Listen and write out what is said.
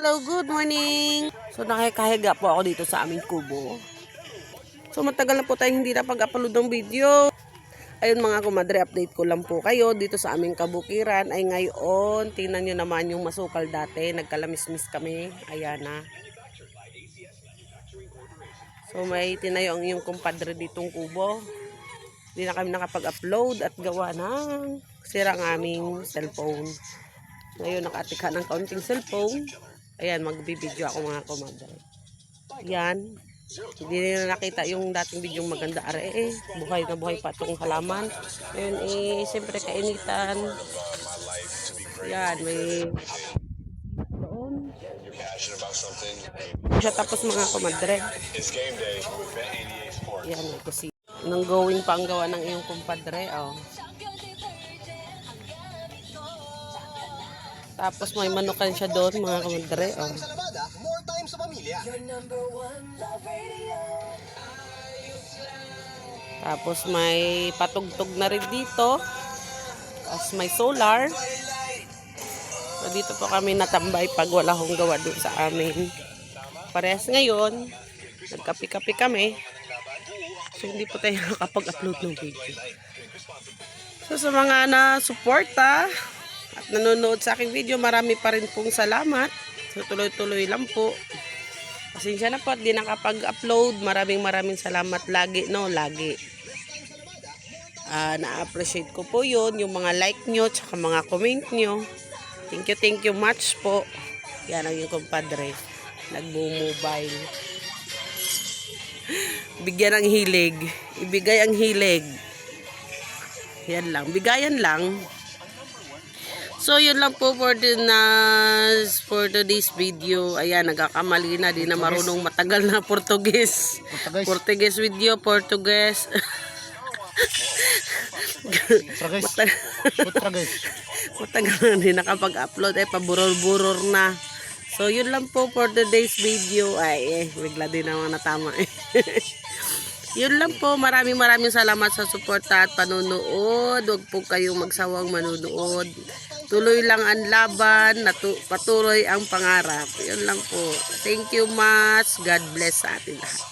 Hello, good morning! So nakikahiga po ako dito sa aming kubo. So matagal na po tayo hindi na pag-upload ng video. Ayun mga kumadre, update ko lang po kayo dito sa aming kabukiran. Ay ngayon, tingnan nyo naman yung masukal dati. Nagkalamismis kami. Ayan na. So may tinayo ang iyong kumpadre ditong kubo. Hindi na kami nakapag-upload at gawa ng sira ang aming cellphone. Ngayon nakatikha ng kaunting cellphone. Ayan, magbibideo ako mga kumadre. Yan. Hindi nila nakita yung dating video maganda are eh. Buhay na buhay pa itong halaman. Ngayon eh, siyempre kainitan. Yan, may doon. Siya tapos mga kumadre. it's game day with Bet 88 Sports. Yan, kasi nang going pa ang gawa ng iyong kumpadre. Oh. Tapos may manukan siya doon mga kumadre. Oh. More time sa pamilya. Tapos may patugtog na rin dito. Tapos may solar. So dito po kami natambay pag wala akong gawa doon sa amin. Parehas ngayon, nagkapi-kapi kami. So hindi po tayo nakapag-upload ng video. So sa mga na-suporta at nanonood sa aking video, marami pa rin pong salamat. So tuloy-tuloy lang po. Pasensya na po at di nakapag-upload. Maraming maraming salamat lagi, no? Lagi. Ah, na-appreciate ko po yun, yung mga like nyo, tsaka mga comment nyo. Thank you, thank you much po. Yan ang yung kumpadre. Nagbo-mobile. Bigyan ng hilig. Ibigay ang hilig. Yan lang. Bigayan lang. So, yun lang po for the na for today's video. Ayan, nagkakamali na. Di na marunong matagal na Portuguese. Portuguese. Portuguese video, Portuguese. Mata- Tragis. Matagal na din nakapag-upload. Eh, paburor-buror na. So, yun lang po for today's video. Ay, eh, bigla din naman natama eh. yun lang po. Maraming maraming salamat sa suporta at panunood. Huwag po kayong magsawang manunood. Tuloy lang ang laban. Patuloy ang pangarap. Yun lang po. Thank you much. God bless sa atin lahat.